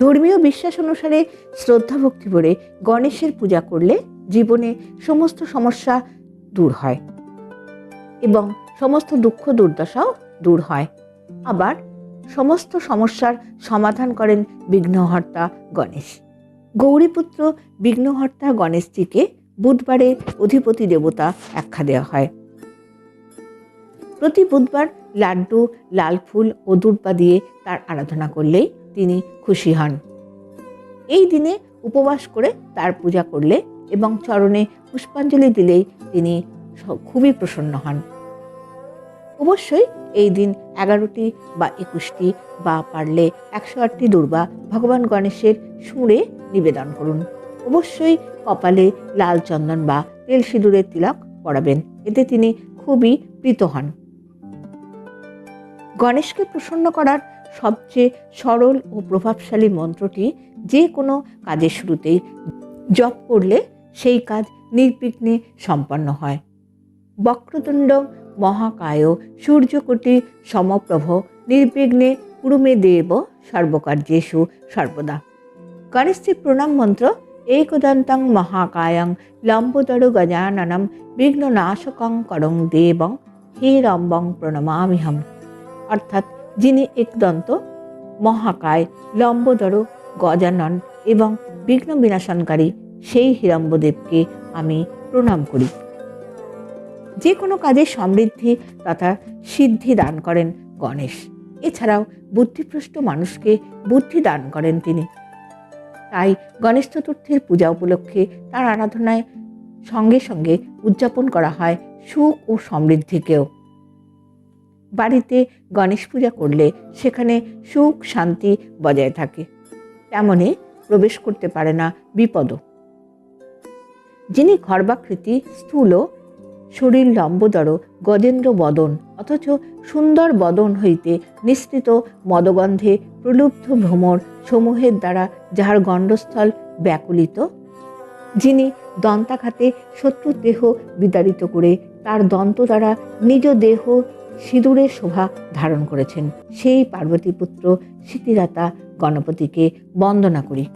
ধর্মীয় বিশ্বাস অনুসারে শ্রদ্ধা ভক্তি ভরে গণেশের পূজা করলে জীবনে সমস্ত সমস্যা দূর হয় এবং সমস্ত দুঃখ দুর্দশাও দূর হয়। আবার সমস্ত সমস্যার সমাধান করেন বিঘ্নহর্তা গণেশ। গৌরীপুত্র বিঘ্নহর্তা গণেশজিকে বুধবারে অধিপতি দেবতা আখ্যা দেওয়া হয়। প্রতি বুধবার লাড্ডু লাল ফুল ও দুর্বা দিয়ে তার আরাধনা করলেই তিনি খুশি হন। এই দিনে উপবাস করে তার পূজা করলে এবং চরণে পুষ্পাঞ্জলি দিলেই তিনি খুবই প্রসন্ন হন। অবশ্যই এই দিন এগারোটি বা একুশটি বা পারলে একশো আটটি দুর্বা ভগবান গণেশের সুরে নিবেদন করুন। অবশ্যই কপালে লাল চন্দন বা তেল সিঁদুরের তিলক পরাবেন, এতে তিনি খুবই প্রীত হন। গণেশকে প্রসন্ন করার সবচেয়ে সরল ও প্রভাবশালী মন্ত্রটি যে কোনো কাজের শুরুতেই জপ করলে সেই কাজ নির্বিঘ্নে সম্পন্ন হয়। বক্রতুণ্ড মহাকায় সূর্যকোটি সমপ্রভ নির্বিঘ্নে কুরুমে দেব সর্বকার্যেষু সর্বদা। গণেশজির প্রণাম মন্ত্র, একদন্তং মহাকায়ং লম্বোদর গজাননম বিঘ্ননাশকং করং দেবং, হে রম্বং প্রণমামিহম অর্থাৎ যিনি একদন্ত মহাকায় লম্বোদর, গজানন এবং বিঘ্ন বিনাশনকারী সেই হিরম্বদেবকে আমি প্রণাম করি। যে কোনো কাজে সমৃদ্ধি তথা সিদ্ধি দান করেন গণেশ। এছাড়াও বুদ্ধিভ্রষ্ট মানুষকে বুদ্ধি দান করেন তিনি। তাই গণেশ চতুর্থীর পূজা উপলক্ষে তার আরাধনায় সঙ্গে সঙ্গে উদযাপন করা হয় সুখ ও সমৃদ্ধিকেও। বাড়িতে গণেশ পূজা করলে সেখানে সুখ শান্তি বজায় থাকে। তেমনি প্রবেশ করতে পারে না বিপদও। যিনি ঘর্বাকৃতি স্থূল, শরীর লম্বদর গজেন্দ্র বদন অথচ সুন্দর বদন হইতে নিঃসৃত মদগন্ধে প্রলুব্ধ ভ্রমর সমূহের দ্বারা যাহার গণ্ডস্থল ব্যাকুলিত, যিনি দন্তাঘাতে শত্রুর দেহ বিতাড়িত করে তার দন্ত দ্বারা নিজ দেহ সিঁদুরের শোভা ধারণ করেছেন। সেই পার্বতীপুত্র স্মৃতিদাতা গণপতিকে বন্দনা করি।